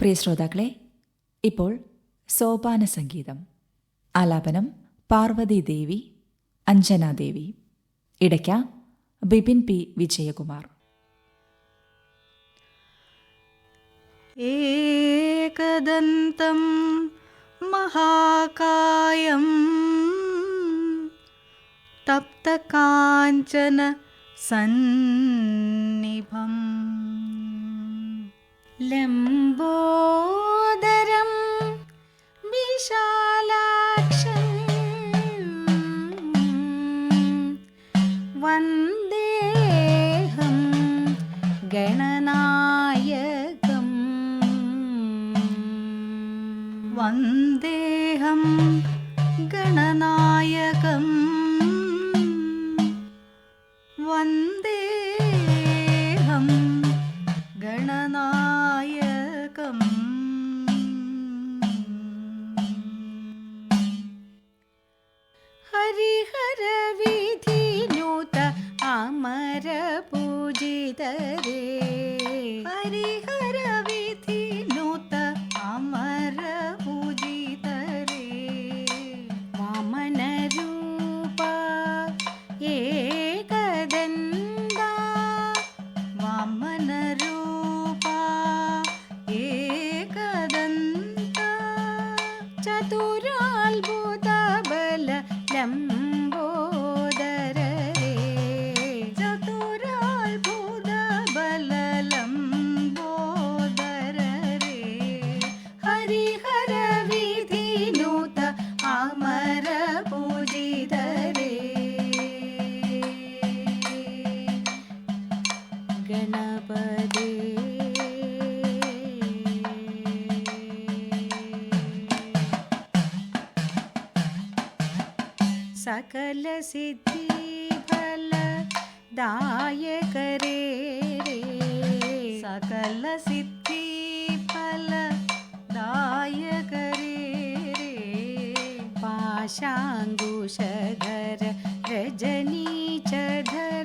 പ്രിയ ശ്രോതാക്കളെ ഇപ്പോൾ സോപാന സംഗീതം ആലാപനം പാർവതി ദേവി അഞ്ജന ദേവി ഇടയ്ക്ക ബിപിൻ പി വിജയകുമാർ एकदन्तं महाकायं तप्तकाञ्चन सन्निभम् ലംബോദരം വിശാലാക്ഷം വന്ദേഹം ഗണനായകം. വന്ദേഹം ഗണനായകം. lam सकल सिद्धि फल दाय करे रेकल सिद्धि दाय करे रे पाषाङ्गु रजनी गजनी च धर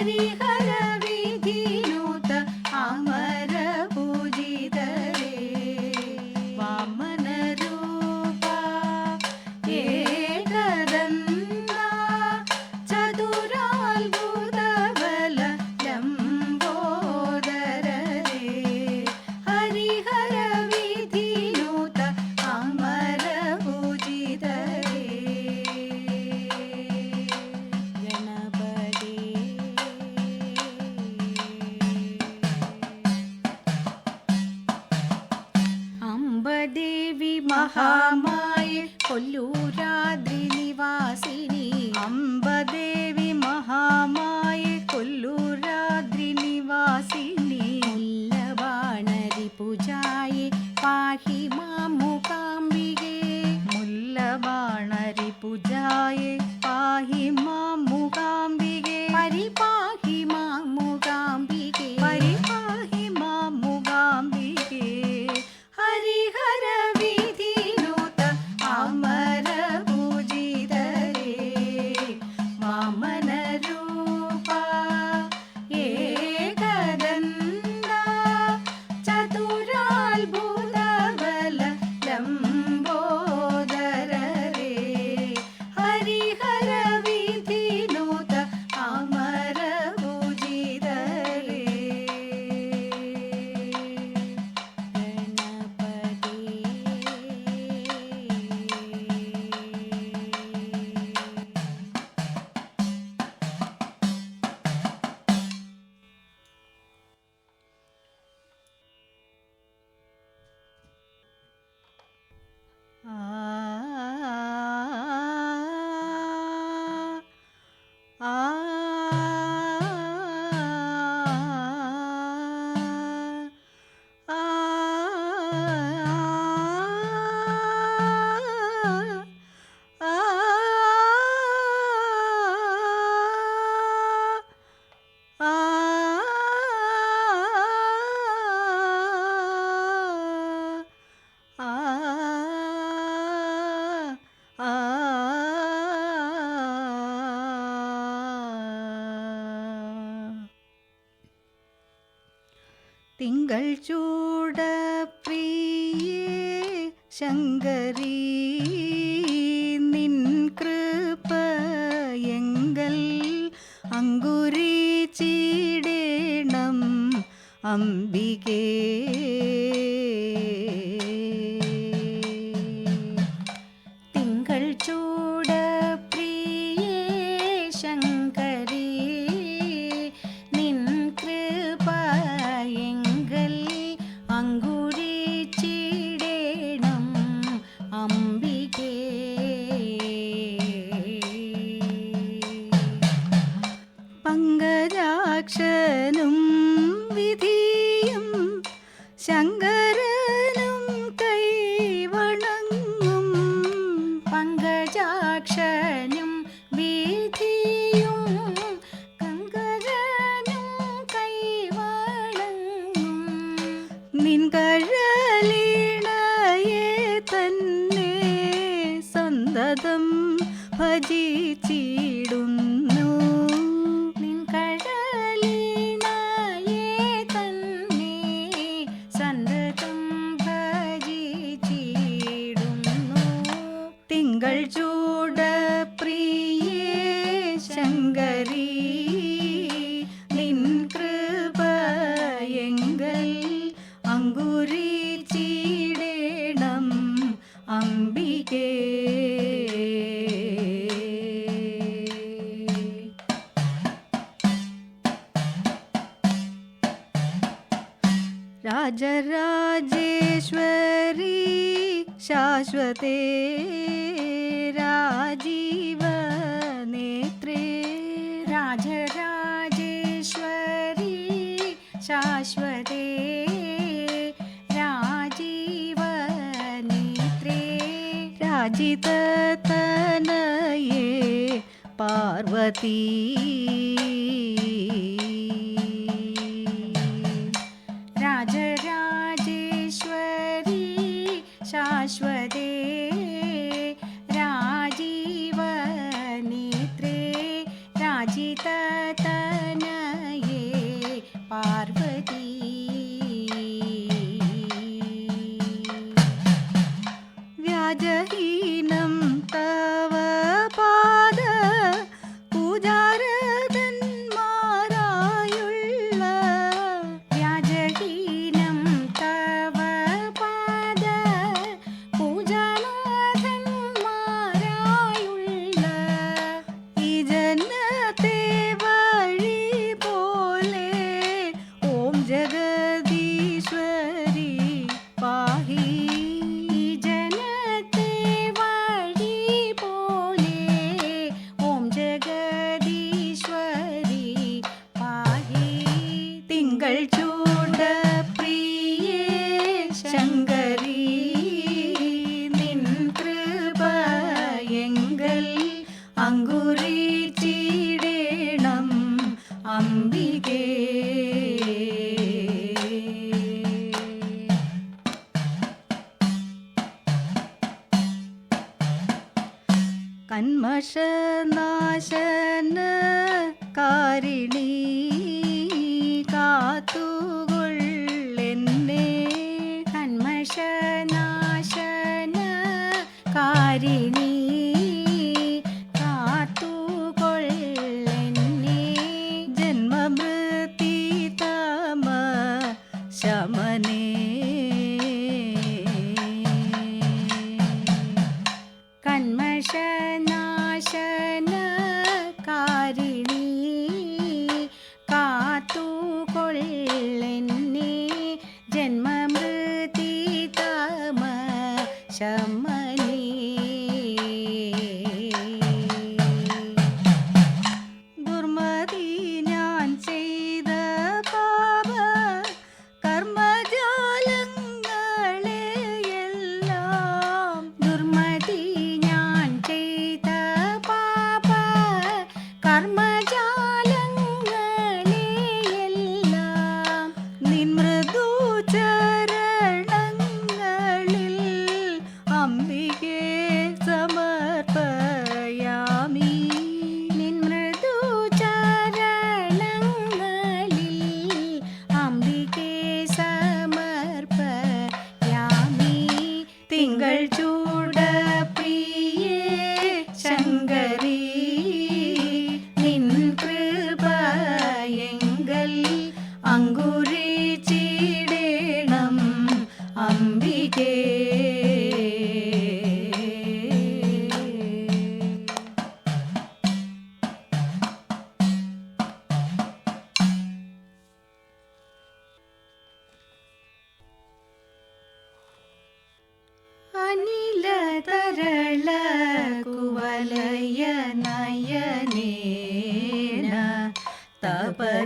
Maria. കൊല്ലൂരാദ്രി നിവാസിനി മുല്ലബാണരി പൂജായി പാഹി തിങ്കൾ ചൂട ചൂടപ്രിയേ ശങ്കരീ നിൻ കൃപ എങ്കൽ അങ്കുരീച്ചിടേണം അംബികേ ದೇವಿ ഹരിണി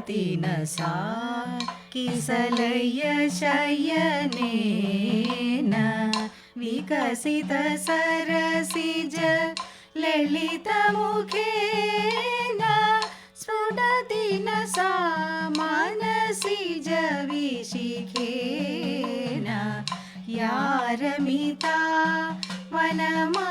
न सा किसलयशयनेन विकसित सरसि जलितमुखे नृणति न सा मनसि जिशिखेना यमिता वनमा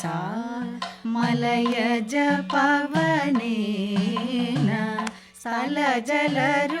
सा मलयज पवनेन सलजलर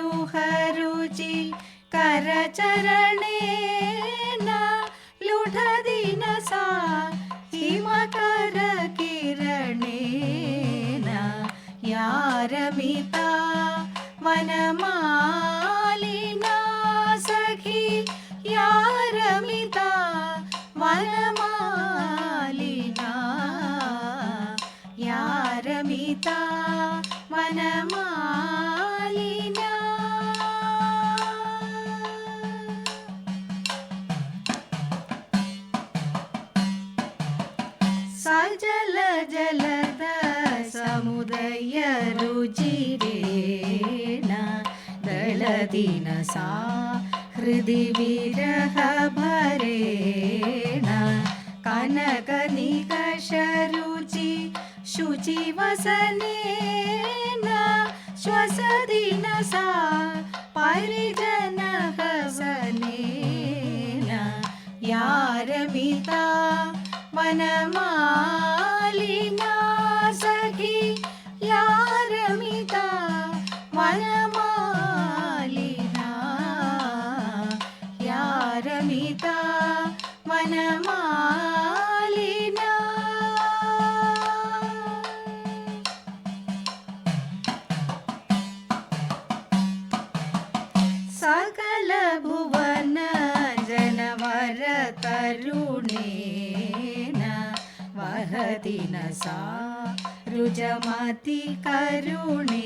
ಯಾರವಿತಾ ಮನಮಾಲಿನ ಸಖಿ ಯಾರಮಿತಾ मनसा रुजमति करुणेन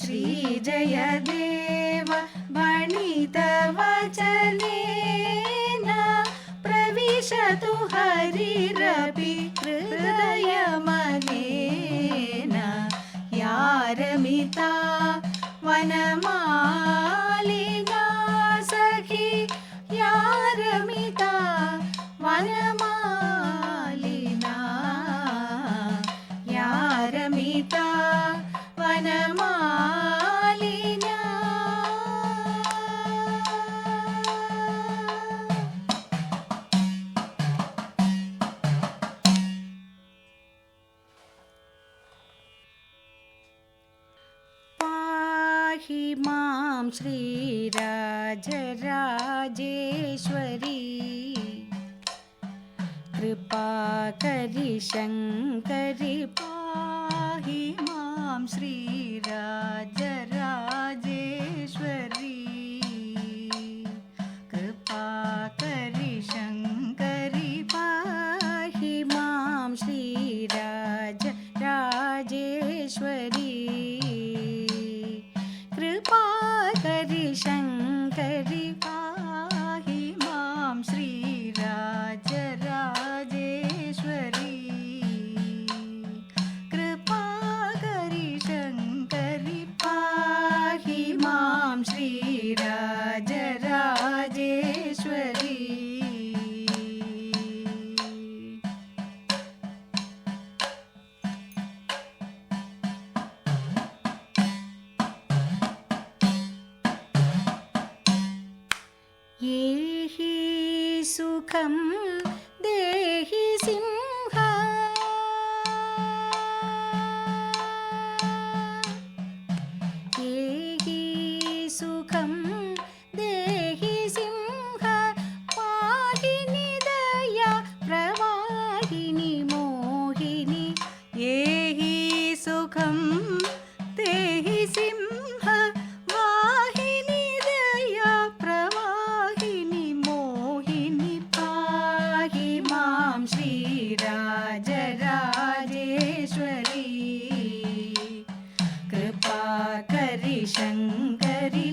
श्रीजयदेव भणितवचनेन प्रविशतु हरिरपि हृदयमनेन यारमिता वनमा निराकरि शङ्करि पाहि मां श्रीराजराजेश्वर സുഖം शङ्करि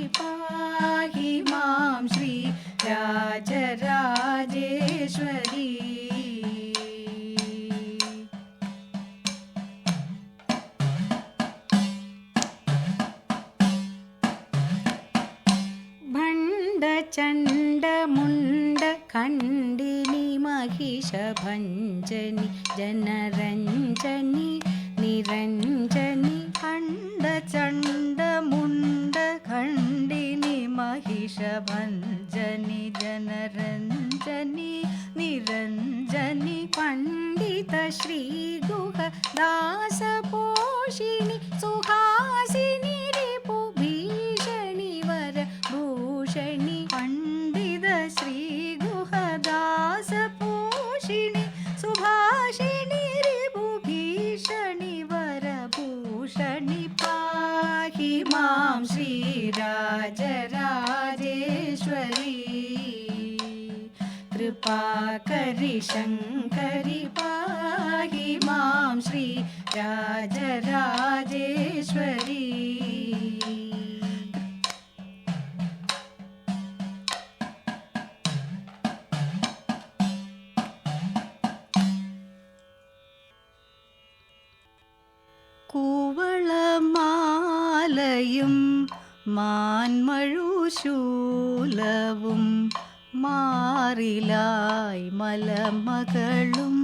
രാജരാജേശ്വരി കൂവളമാലയും മാൻമഴുശൂലവും മാറിലായി മലമകളും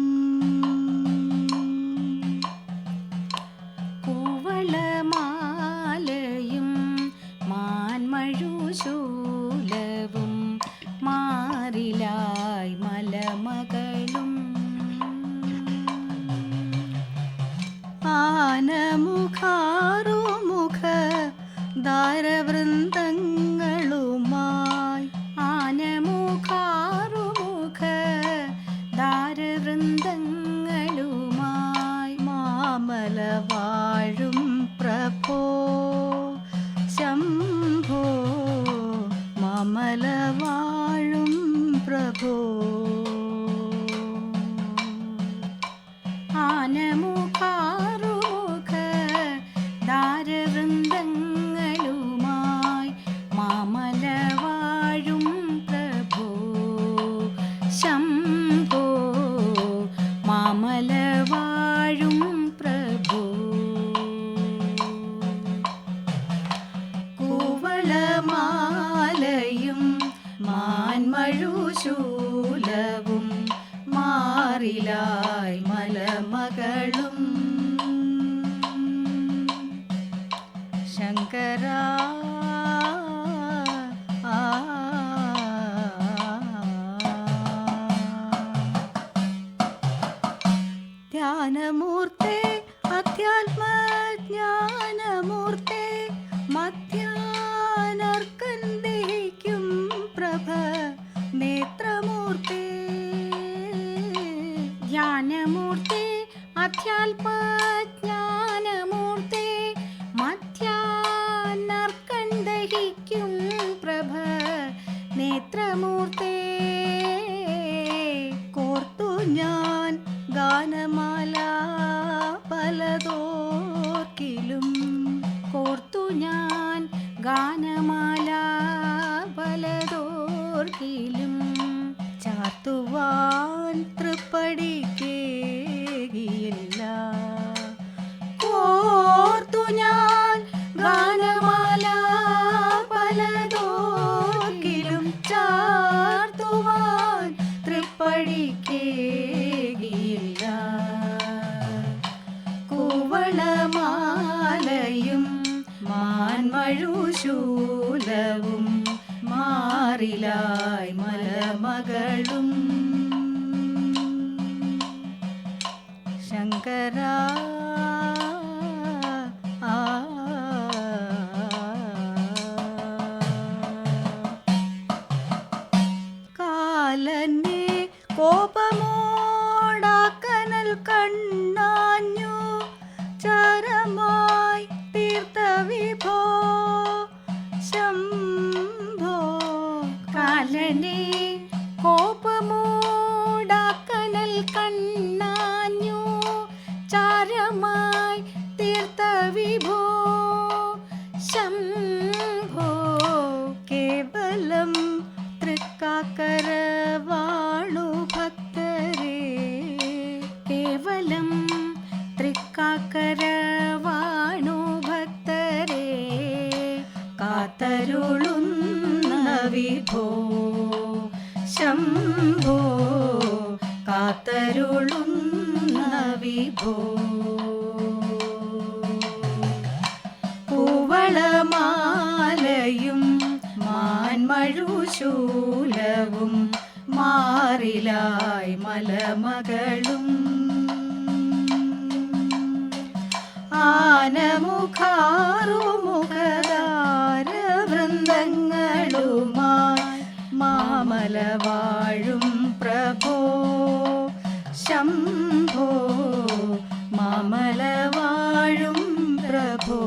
ஞானமுகா అలలే కోపము വിഭോ കൂവളമാലയും മാൻമഴുശൂലവും മാറിലായി മലമകളും. ആനമുഖാറുമുഖദാര വൃന്ദങ്ങളുമായി മാമല വാഴും പ്രഭോ ശംഭോ മാമല വാഴും പ്രഭോ.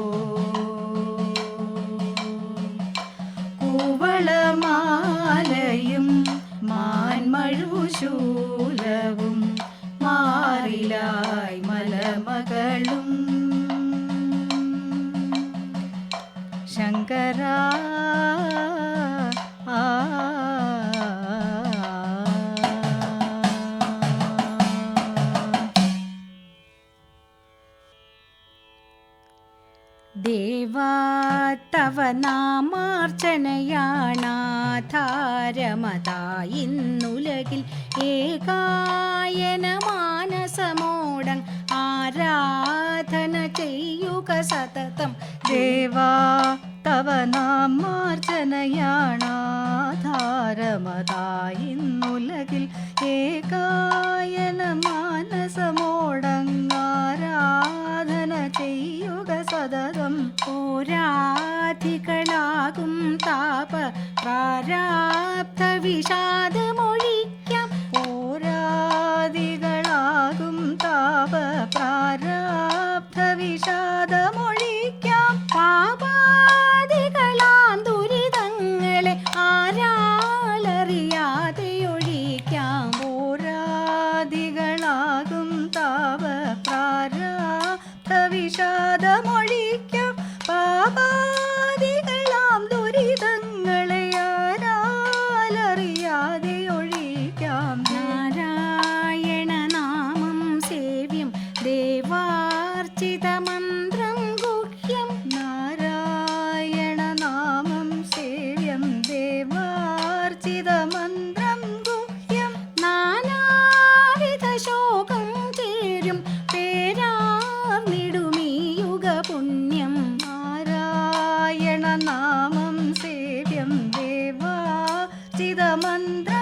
കൂവളമാലയും മാൻമഴുശൂലവും മാറിലായി മലമകളും. ശങ്കര ദേവാ തവ നാമാർച്ചനയാണാധാരമതായിന്നുലകിൽ ഏകായന മാനസമോടം ആരാധന ചെയ്യുക സതതം. ദേവാ തവ നാമാർച്ചനയാണാധാരമതായിന്നുലകിൽ ഏകായന മാനസമോടങ്ങാരാധന ചെയ്യുക സതതം. പോരാധികളാകും താപ പ്രാരാബ്ധ വിഷാദമൊഴിക്കാം പോരാധികളാകും താപ नामं सेव्यं देवा चिदमन्त्र